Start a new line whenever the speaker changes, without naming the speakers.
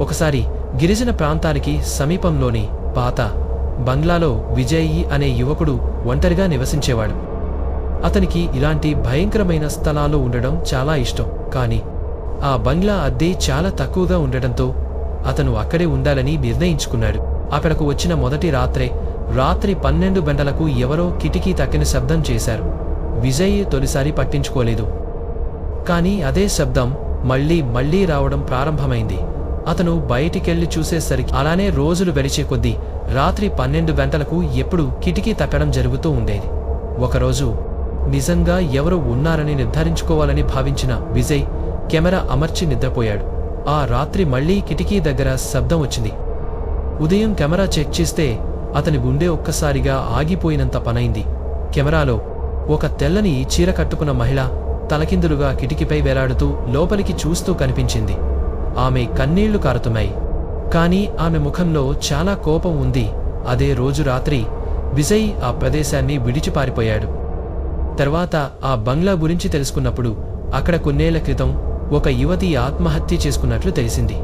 ఒకసారి గిరిజన ప్రాంతానికి సమీపంలోని పాత బంగ్లాలో విజయి అనే యువకుడు ఒంటరిగా నివసించేవాడు. అతనికి ఇలాంటి భయంకరమైన స్థలాలు ఉండడం చాలా ఇష్టం. కానీ ఆ బంగ్లా అద్దె చాలా తక్కువగా ఉండటంతో అతను అక్కడే ఉండాలని నిర్ణయించుకున్నాడు. అక్కడకు వచ్చిన మొదటి రాత్రే రాత్రి పన్నెండు గంటలకు ఎవరో కిటికీ తక్కిన శబ్దం చేశారు. విజయ్ తొలిసారి పట్టించుకోలేదు. కానీ అదే శబ్దం మళ్ళీ మళ్ళీ రావడం ప్రారంభమైంది. అతను బయటికెళ్ళి చూసేసరికి అలానే రోజులు గడిచే కొద్దీ రాత్రి పన్నెండు గంటలకు ఎప్పుడు కిటికీ తక్కడం జరుగుతూ ఉండేది. ఒకరోజు నిజంగా ఎవరు ఉన్నారని నిర్ధారించుకోవాలని భావించిన విజయ్ కెమెరా అమర్చి నిద్రపోయాడు. ఆ రాత్రి మళ్ళీ కిటికీ దగ్గర శబ్దం వచ్చింది. ఉదయం కెమెరా చెక్ చేస్తే అతని గుండె ఒక్కసారిగా ఆగిపోయినంత పనైంది. కెమెరాలో ఒక తెల్లని చీర కట్టుకున్న మహిళ తలకిందులుగా కిటికీపై వేలాడుతూ లోపలికి చూస్తూ కనిపించింది. ఆమె కన్నీళ్ళు కారుతున్నాయి. కానీ ఆమె ముఖంలో చాలా కోపం ఉంది. అదే రోజు రాత్రి విజయ్ ఆ ప్రదేశాన్ని విడిచిపారిపోయాడు. తర్వాత ఆ బంగ్లా గురించి తెలుసుకున్నప్పుడు అక్కడ కొన్నేళ్ళ క్రితం ఒక యువతి ఆత్మహత్య చేసుకున్నట్లు తెలిసింది.